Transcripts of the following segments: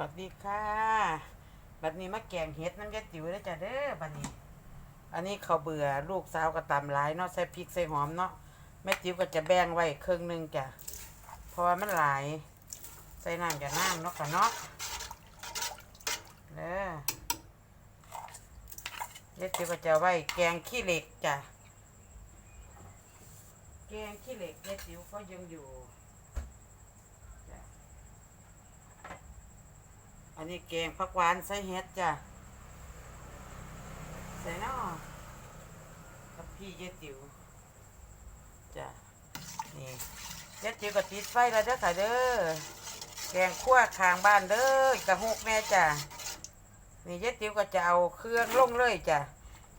วัสดีค่ะบัดนี้มาแกงเห็ดน้ำยาติ๋วแล้จ้ะเด้อบัดนี้ อันนี้เขาเบื่อลูกสาวก็ตำหลายเนาะใส่พริกใส่หอมเนาะแม่ติ๋วก็จะแบ่งไว้ครึ่งหนึงจ้ะเพราะว่ามันหลายใส่น้ำจะน้ำเนาะค่ะเนาะเด้อยายติ๋วก็จะไว้แกงขี้เหล็กจ้ะแกงขี้เหล็กยายติ๋วก็ยังอยู่ อันนี้แกงผักหวานใส่เห็ดจ้ะใส่นาะกับพี่เยติ๋วจ้ะนี่เยติ๋วก็ติดไฟแล้วเด้อค่ะเด้อแกงคั่วคางบ้านเด้อกระหกแม่จ้ะนี่เยติ๋วก็จะเอาเครื่องลงเลยจ้ะ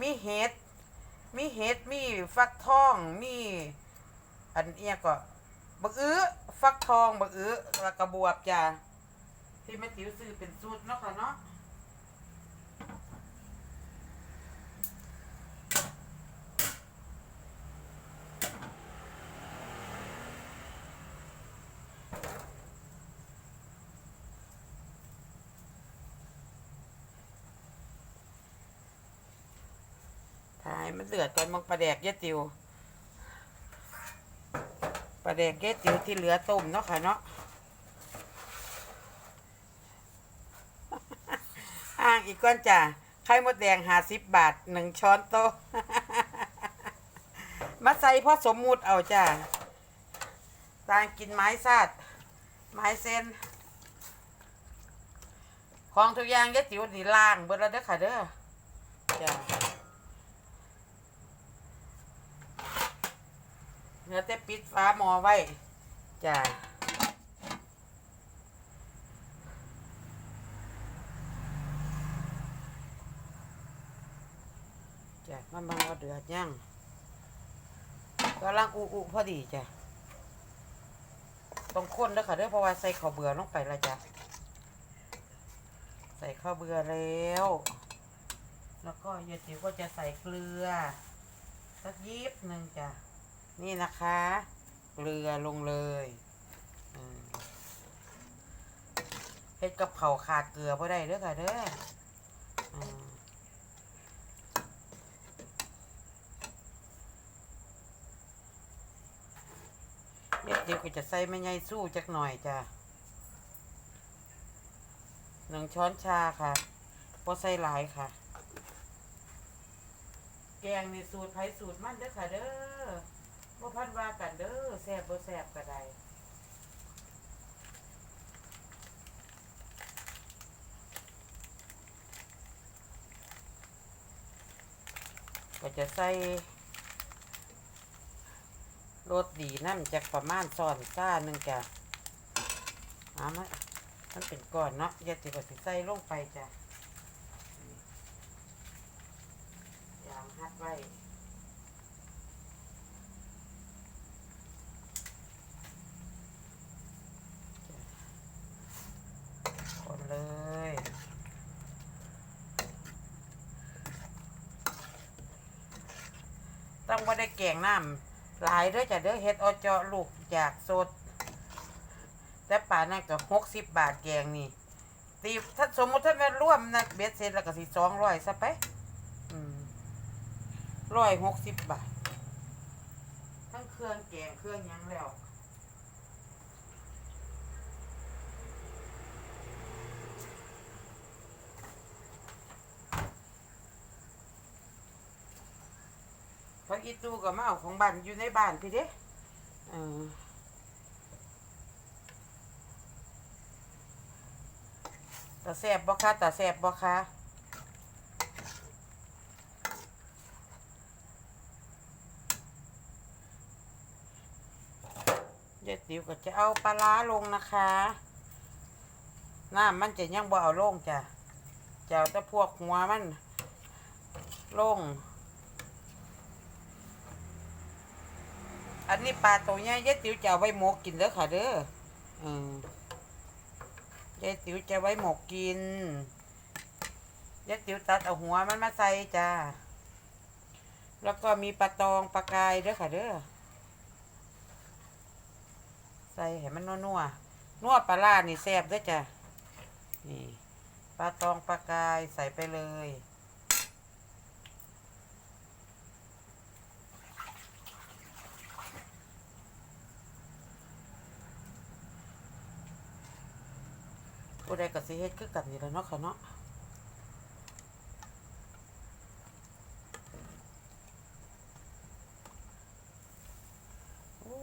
มีเห็ดมีเห็ดมีฟักทองมีอันเอี้ยก็บักอื้อฟักทองบักอื้อแล้วก็บวบจ้ะ ที่แม่ติ๋วซื้อเป็นสูตรเนาะค่ะเนาะถ่ายมันเดือดก่อนมังปลาแดกเยอะติ๋วปลาแดกเยอะติ๋วที่เหลือต้มเนาะค่ะเนาะ อีกก้อนจ้ะไข่มดแดงหาสิบบาทหนึ่งช้อนโต๊ะมาใส่พอสมมุติเอาจ้ะตางกินไม้ซาดไม้เส้น ของทุกอย่างยะติ๋วนี่ล่างเบิดแล้วเด้อค่ะเด้อจ้ะเนื้อแต่ปิดฟ้าหมอไว้จ้ะ มันบังว่าเดือดยังกำลังอุอุพอดีจ้ะต้องข้นเด้อค่ะเด้อเพราะว่าใส่ข้าวเบื่อลงไปและจ้ะใส่ข้าวเบื่อแล้ว แล้วก็ยายติ๋วก็จะใส่เกลือสักยิบหนึ่งจ้ะนี่นะคะ เกลือลงเลยเฮ็ดกับเผาขาดเกลือพอได้เด้อค่ะเด้อ เดี๋ยวก็จะใส่ไม่ใหญ่สู้จักหน่อยจ้ะหนึ่งช้อนชาค่ะพอใส่หลายค่ะ แกงในสูตรไผ่สูตรมันเด้อค่ะ เด้อบ่พันว่ากันเด้อแซ่บบ่แซ่บก็ได้ก็จะใส่ รสดีนั่นจากประมาณซอนซ่าหนึ่งจ้ะเอามามันเป็นก้อนเนาะอย่าติดกับสิใส่ลงไปจ้ะอย่างฮัดไว้คนเลยต้องบ่าได้แกงน้ำ หลายเด้อจ้ะเด้อเฮ็ดเอเจาะลูกจากสด แต่ป่านนั่นก็หกสิบบาทแกงนี่ตีถ้าสมมติถ้าแม่นร่วมนะเบ็ดเสร็จแล้วก็สิสองร้อยซะไปร้อยหกสิบบาท ทั้งเครื่องแกงเครื่องหยังแล้ว พักอีตู้ก็มาเอาของบ้านอยู่ในบ้านพี่เด้เออตาแสบบ่คะตาแสบบ่คะเดี๋ยวติ๋วก็จะเอาปลาร้าลงนะคะน้ำมันจะยังบ่เอาลงจ้ะจะเอาแต่พวกหัวมันลง อันนี้ปลาตัวใหญ่ยายติ๋วจะเอาไว้หมกกินเด้อค่ะเด้ออืมยายติ๋วจะไว้หมกกินยายติ๋วตัดเอาหัวมันมาใส่จ้า แล้วก็มีปลาตองปลากายเด้อค่ะเด้อ ใส่ให้มันนัวๆนัวปลาล่านี่แซ่บเด้อจ้ะนี่ปลาตองปลากายใส่ไปเลย ผู้ใดก็สิเฮ็ดคือกันนี่แหละเนาะค่ะเนาะโอ้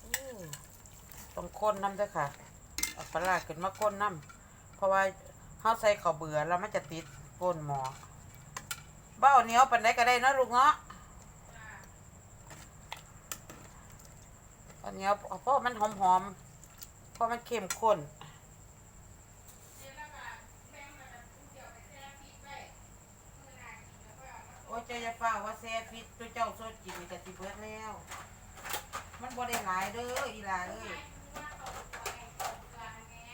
โอ้ต้องคนน้ำด้วยค่ะเอาปลาร้าขึ้นมาก้นน้ำเพราะว่าเฮาใส่ข้าวเบื่อแล้วมันจะติดก้นหมอเบ้าเหนียวปันได้ก็ได้นะลูกเนาะอันเนียวเพราะมันหอมๆเพราะมันเข้มข้น โอ้ย เจ้าอย่าฟ้าว่าแซ่พิษตัวเจ้าโซดกินนี่ก็สิเบิดแล้ว มันบ่ได้หลายเด้ออีหลาเอ้ย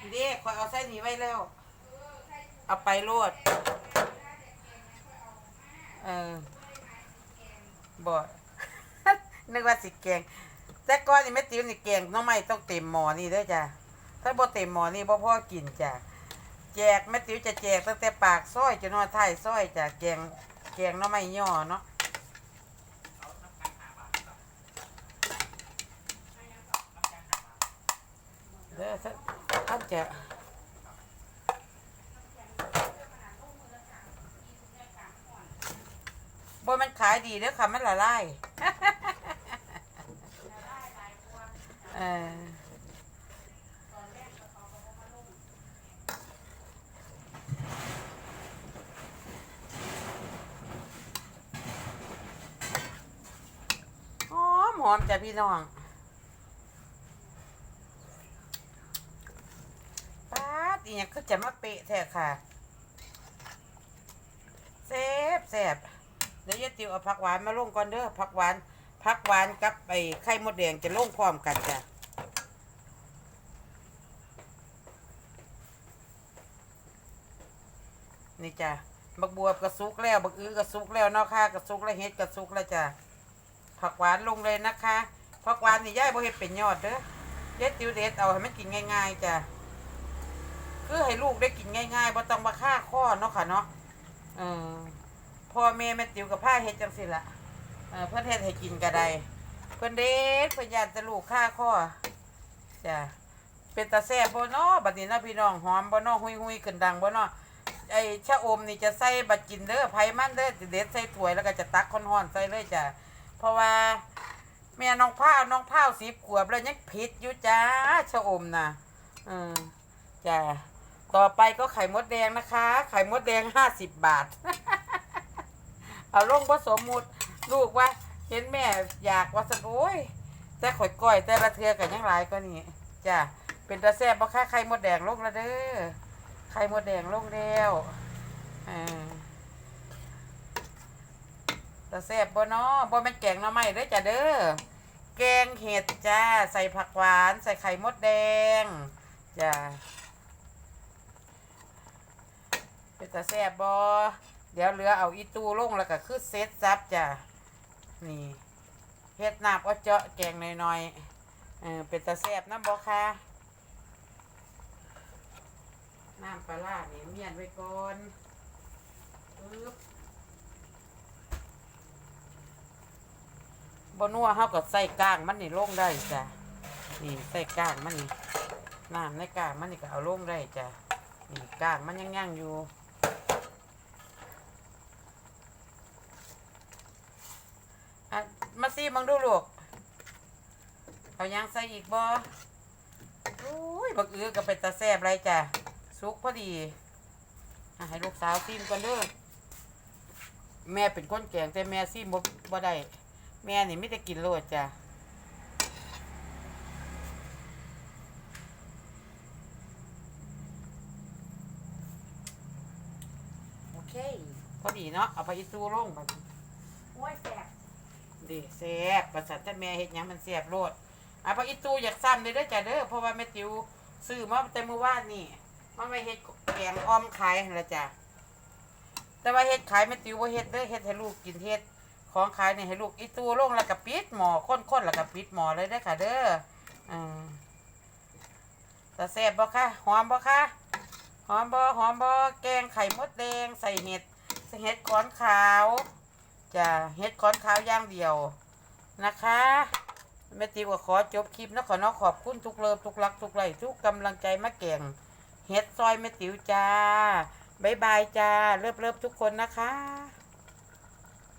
นี่เด้ข่อยเอาใส่นี่ไว้แล้ว เอาไปโลดเออบ่ นึกว่าสิแกง แต่ก่อนนี่แม่ติ๋วนี่แกงน้องไม้ต้องเต็มหมอนี่เด้อจ้ะ ถ้าบ่เต็มหมอนี่บ่พ่อกินจ้ะ แจกแม่ติ๋วจะแจกตั้งแต่ปากซอยจนฮอดท้ายซอยจ้ะแกง แกงหน้องไม้ย่อเนาะเด้อท่านท่านจะบ่มันขายดีเด้อค่ะ มันละลายเออห อมหอมจ้ะพี่น้องป๊าดอีหยังคือจะมาเปะแท้ค่ะแซ่บแซ่บเดี๋ยวยายติวเอาผักหวานมาลงก่อนเด้อผักหวานผักหวานกับไอ้ไข่มดแดงจะลงพร้อมกันจ้ะนี่จ้ะบักบวบกระซุกแล้วบักอื้อกระซุกแล้วนาะค่ะกระซุกแล้วเฮ็ดกระซุกแล้วจ้ะ ผักหวานลงเลยนะคะผักหวานนี่ย่ายบ่เฮ็ดเป็นยอดเด้อยายติวเด็ดเอาให้มันกินง่าย ๆจ้ะคือให้ลูกได้กินง่ายๆบ่ต้องมาฆ่าข้อเนาะค่ะเนาะเออพ่อแม่แม่ติวกับผ้าเฮ็ดจังสิละเออเพิ่อนเฮ็ดให้กินก็ได้เพิ่อนเด็ดเพิ่อนอยากจะลูกฆ่าข้อจ้ะเป็นตาแซ่บบ่เนาะบัดนี้นะพี่น้องหอมบ่เนาะหุยๆขึ้นดังบ่เนาะไอ้ชะอมนี่จะใส่บัดกินเด้อไผมันเด้อเด็ดใส่ถ้วยแล้วก็จะตักร้อนๆใส่เลยจ้ะ เพราะว่า แม่น้องพ้าวน้องพ้าว10ขวบแล้วยังผิดอยู่จ้าชะอมน่ะเออจ้ะต่อไปก็ไข่มดแดงนะคะ ไข่มดแดงห้าสิบบาท เอาลงผสมมุดลูกว่า เห็นแม่อยากว่าสนโอ้ยแต่ข่อยก้อยแต่ละเทือกันยังหลายก็นี่จ้ะเป็นตาแซ่บบ่ค่าไข่มดแดงลงแล้วเด้อไข่มดแดงลงแล้วอ่า ตาแซ่บบ่เนาะบ่แม่นแกงหน่อไม้เด้อจ้ะเด้อแกงเห็ดจ้า ใส่ผักหวาน ใส่ไข่มดแดงจ้าเป็นตาแซ่บบอเดี๋ยวเหลือเอาอีตูลงแล้วก็คือเซตซับจ้ะนี่เฮ็ดน้ำก็เจาะแกงหน่อยๆเออเป็นตาแซ่บน้ำบอค่ะน้ำปลาร้านี่เมียนไว้ก่อนปึ๊บ บนัวเฮาก็ใส่ก้างมันนี่ลงได้จ้ะนี่ใส่ก้างมันนี่น้ำในก้างมันนี่ก็เอาลงได้จ้ะนี่ก้างมันยังย่างอยู่อะมาซีมังดูลูกเอายังใส่อีกบ่โอ้ยบักอื้อก็เป็นตาแซ่บไรจ้ะสุกพอดีอะให้ลูกสาวซีมก่อนเด้อแม่เป็นคนแกงแต่แม่ซีมบ่บ่ได้ แม่นี่ไม่ได้กินโลดจ้ะโอเคพอดีเนาะเอาไปอีตูลงไปโอ้ยแสบดีแซ่บประสาทแต่แม่เฮ็ดหยังมันแซ่บโลดเอาไปอีตูอยากซ้ำเลยเด้อจ้ะเด้อเพราะว่าแม่ติวซื้อมาแต่เมื่อวานนี่มันไปเฮ็ดแกงอ้อมขายหั่นละจ้ะแต่ว่าเฮ็ดขายแม่ติวบ่เฮ็ดเด้อเฮ็ดให้ลูกกินเฮ็ด ของขายนี่ให้ลูกอีตูลงแล้วก็ปิดหม้อข้นๆแล้วก็ปิดหม้อเลยเด้อค่ะ เด้ออืมแต่แซ่บบ่คะหอมบ่คะหอมบอหอมบอแกงไข่มดแดงใส่เห็ดใส่เห็ดขอนขาวจ้ะเห็ดขอนขาวย่างเดียวนะคะแม่ติวก็ขอจบคลิปนะขอเนาะขอบคุณทุกเลิฟทุกรักทุกไหลทุกกำลังใจมาแก่งเห็ดซอยแม่ติวจ้า บ๊ายบายจ้า เลิฟเลิฟทุกคนนะคะ